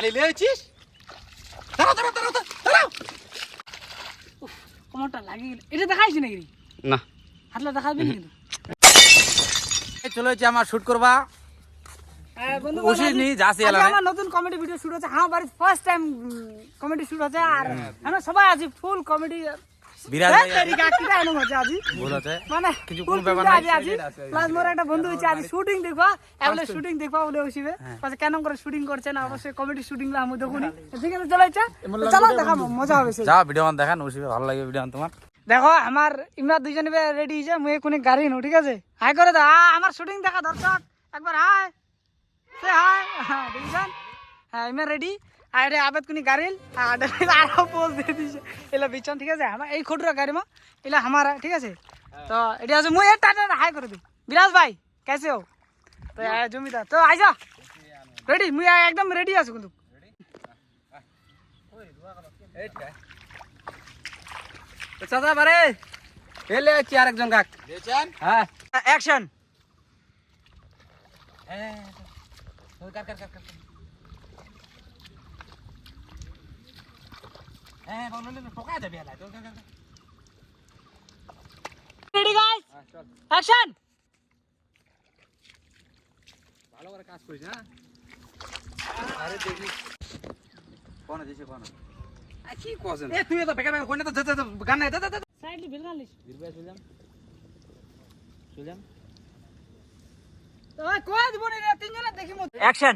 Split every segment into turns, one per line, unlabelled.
খালি লেছিস দাঁড়াও দাঁড়াও দাঁড়াও দাঁড়াও
কোমরটা লাগিয়ে গেল। এটা দেখাইছি নাকি?
না।
হাতলা দেখাবি না কিন্তু
চলে হচ্ছে আমার শুট করবা।
হ্যাঁ। আমার নতুন কমেডি ভিডিও শুট হচ্ছে। আমার বাড়ির ফার্স্ট টাইম কমেডি শুট হচ্ছে। আর আমরা সবাই আছি ফুল কমেডি
বিরাজ ভাই।
আজি।
ভুল আছে।
মানে
কিছু
ফুল
ব্যাপার
ব্যাপার
নাই।
আজি আজি। প্লাস মোর একটা বন্ধু হচ্ছে আজি শুটিং দেখবা। এবারে শুটিং দেখবা বলে পাশে কেন করে শুটিং করছে না অবশ্যই কমেডি শুটিং লা আমি দেখুনি। ঠিক আছে চলো চলো দেখা মজা হবে
যা ভিডিও মান দেখান উসি ভালো লাগে ভিডিও তোমার।
দেখো আমার ইমরা দুজন রেডি মুই কোনে গাড়ি নো ঠিক আছে? হাই করে দাও আমার শুটিং দেখা দর্শক একবার হাই। সে হাই হ্যাঁ হ্যাঁ ইমরা রেডি আর এটা আবেদ কোনি গাড়িল? আর আরও পোজ দিয়ে দিছে। এলা বিচন ঠিক আছে? আমার এই খোটরা গাড়ি মা। এলা আমার ঠিক আছে? তো এটা আছে মুই এটা হাই করে দিই। বিরাজ ভাই কেসে হো তো জমিদার তো আই রেডি? মুই একদম রেডি আছি কিন্তু।
চাচা বারে। এলে কি আরেকজন কাক
দেখছেন
হ্যাঁ।
অ্যাকশন।
হ্যাঁ কার কার কার হ্যাঁ বলো না টোকা যাবে।
রেডি গাইস অ্যাকশন
ভালো করে কাজ করিস না
আরে দেখি। কোন দিছে কোন?
কি
এ তুই তো বেকার কোন তো যা, যা, যা, গান নাই দা দা দা
সাইডলি বিলগান লিস
বীরবাই সুজাম সুজাম
তো কই দিব নি রে তিনজনে দেখি মত অ্যাকশন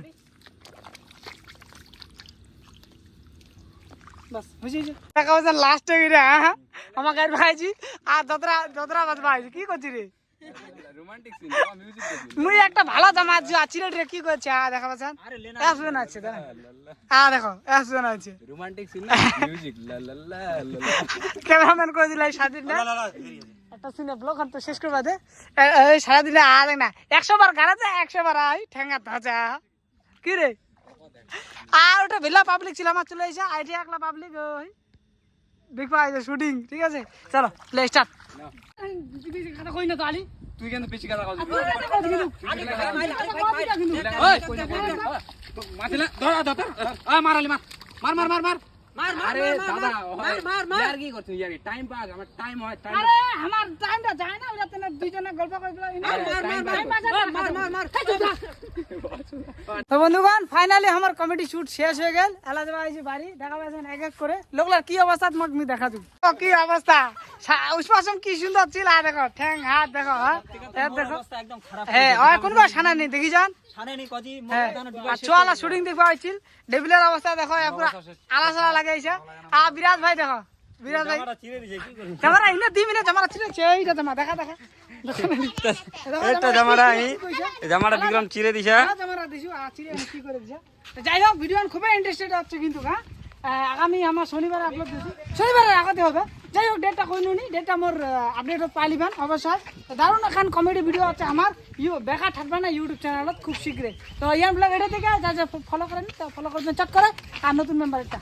রোমান্টিক সিন মিউজিক
মুই একটা ভালো জামা আছে রে কি করছে আ দেখা পাচ্ছেন আছে দাঁড়া আ দেখো আছে
রোমান্টিক সিন না মিউজিক লা লা লা লা লা।
ক্যামেরাম্যান করে দিলাই স্বাধীন না একটা সিনে ব্লগ তো শেষ করবা দে এই সারাদিনে আ দেখ না একশো বার গাড়াতে একশো বার আই ঠেঙ্গা থাচা কি রে আর ওটা ভেলা পাবলিক ছিল আমার চলে এসে আইটি একলা পাবলিক ওই দেখবা এই শুটিং ঠিক আছে? চলো প্লে স্টার্ট কই না তো আলি
তুই কেন পিছি কথা
ওই
মাতিলা ধর ধর আ মারালি মার মার। মার মার মার আরে দাদা মার। মার মার ইয়ার কি করছিস ইয়ার টাইম পাস আমার টাইম হয় টাইম
আরে আমার টাইমটা যায় না। ওরা তেনা দুইজনে গল্প করে তো বন্ধুগণ ফাইনালি আমার কমেডি শুট শেষ হয়ে গেল। এলা যাওয়া হয়েছে বাড়ি দেখা পাচ্ছেন এক এক করে। লোকলার কি অবস্থা? দেখা দিব কি অবস্থা? উষ্পাসম কি সুন্দর ছিল আর দেখো ঠ্যাং হাত দেখো হ্যাঁ? দেখো। হ্যাঁ ওই কোনো সানা নেই দেখি যান। হ্যাঁ চলা শুটিং দেখবা হয়েছিল। ডেবিলের অবস্থা দেখো পুরা লাগাইছে আর বিরাজ ভাই দেখো। বিরাজ ভাই। জামারা ইনা দি মিনিট জামারা ছিল এইটা জামা দেখা দেখা।
এটা জামাটা এই জামাটা বিক্রম চিরে দিছে
জামারা দিছু। আছিরে আমি কি করে দিছা? যাই হোক ভিডিও খুবই ইন্টারেস্টেড হচ্ছে কিন্তু হ্যাঁ? আগামী আমার শনিবারে আপলোড দিছি। শনিবারে আগাতে হবে। যাই হোক ডেটটা কই নুনি ডেটটা মোর আপডেট পাইলিবেন অবশ্যই। দারুণ এখন কমেডি ভিডিও আছে আমার। ইউ বেকার থাকবে না ইউটিউব চ্যানেলত খুব শীঘ্রই তো ইয়ান ব্লগ এটা থেকে যা যা ফলো করেন তো ফলো করবেন চট করে। আর নতুন মেম্বার একটা